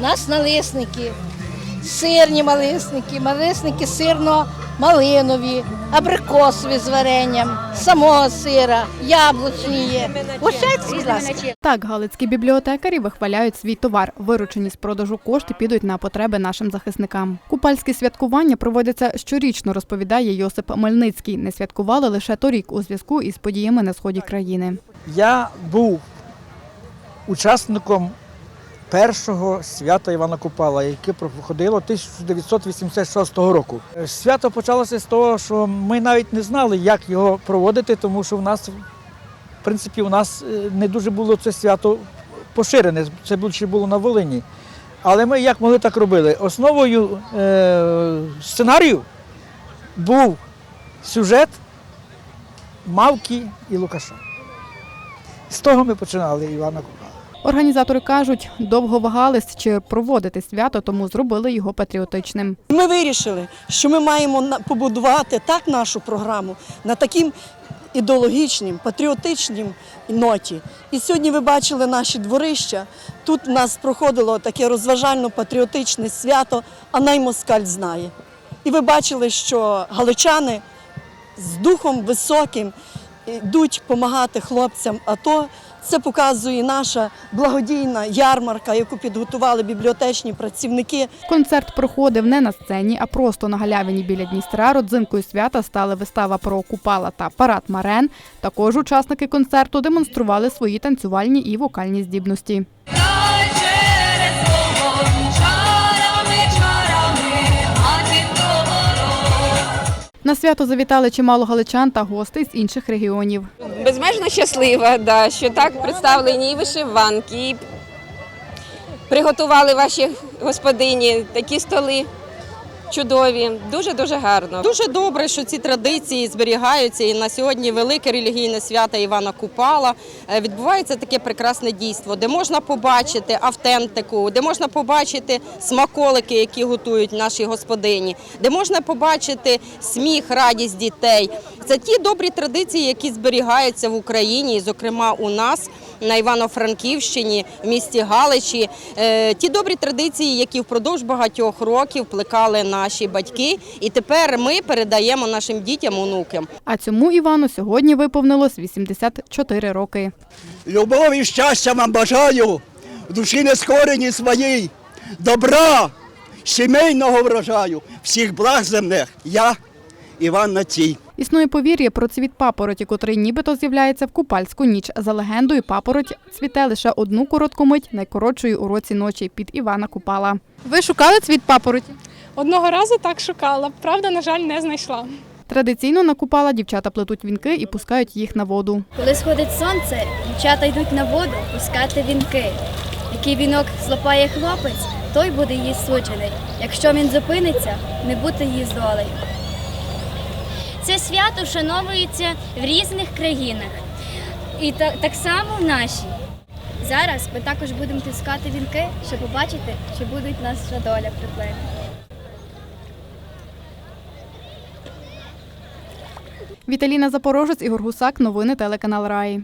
У нас налисники, сирні малисники, малисники сирно-малинові, абрикосові з варенням, самого сира, яблучні є. Угощайтесь, будь ласка. Так, галицькі бібліотекарі вихваляють свій товар. Виручені з продажу кошти підуть на потреби нашим захисникам. Купальські святкування проводяться щорічно, розповідає Йосип Мельницький. Не святкували лише торік у зв'язку із подіями на сході країни. Я був учасником першого свята Івана Купала, яке проходило 1986 року. Е, Свято почалося з того, що ми навіть не знали, як його проводити, тому що в нас, в принципі, у нас е, не дуже було це свято поширене, це більше було на Волині. Але ми як могли так робили. Основою е, сценарію був сюжет Мавки і Лукаша. З того ми починали Івана Купала. Організатори кажуть, довго вагались чи проводити свято, тому зробили його патріотичним. Ми вирішили, що ми маємо побудувати так нашу програму на таким ідеологічним, патріотичним ноті. І сьогодні ви бачили наші дворища. Тут у нас проходило таке розважально-патріотичне свято, а наймоскаль знає. І ви бачили, що галичани з духом високим йдуть допомагати хлопцям АТО. Це показує наша благодійна ярмарка, яку підготували бібліотечні працівники. Концерт проходив не на сцені, а просто на галявині біля Дністра. Родзинкою свята стали вистава про Купала та парад Марен. Також учасники концерту демонстрували свої танцювальні і вокальні здібності. На свято завітали чимало галичан та гостей з інших регіонів. безмежно щаслива, да, що так представлені і вишиванки, і приготували ваші господині такі столи чудові. Дуже дуже гарно. Дуже добре, що ці традиції зберігаються. І на сьогодні велике релігійне свято Івана Купала е, відбувається таке прекрасне дійство, де можна побачити автентику, де можна побачити смаколики, які готують наші господині, де можна побачити сміх, радість дітей. Це ті добрі традиції, які зберігаються в Україні, і, зокрема у нас. На Івано-Франківщині, в місті Галичі, Е, ті добрі традиції, які впродовж багатьох років плекали наші батьки, і тепер ми передаємо нашим дітям, онукам. А цьому Івану сьогодні виповнилось 84 роки. Любові і щастя вам бажаю, душі нескорені своїй, добра, сімейного врожаю, всіх благ земних. Я, Іван Націй. Існує повір'я про цвіт папороті, котрий нібито з'являється в купальську ніч. За легендою, папороть цвіте лише одну коротку мить, найкоротшої у році ночі під Івана Купала. Ви шукали цвіт папороті? Одного разу так шукала, правда, на жаль, не знайшла. Традиційно на Купала дівчата плетуть вінки і пускають їх на воду. Коли сходить сонце, дівчата йдуть на воду пускати вінки. Який вінок злопає хлопець, той буде її суджений. Якщо він зупиниться, не бути її з долею. Це свято вшановується в різних країнах. І так, так само в нашій. Зараз ми також будемо тискати вінки, щоб побачити, чи будуть наша доля приплені. Віталіна Запорожець, Ігор Гусак, новини телеканал Раї.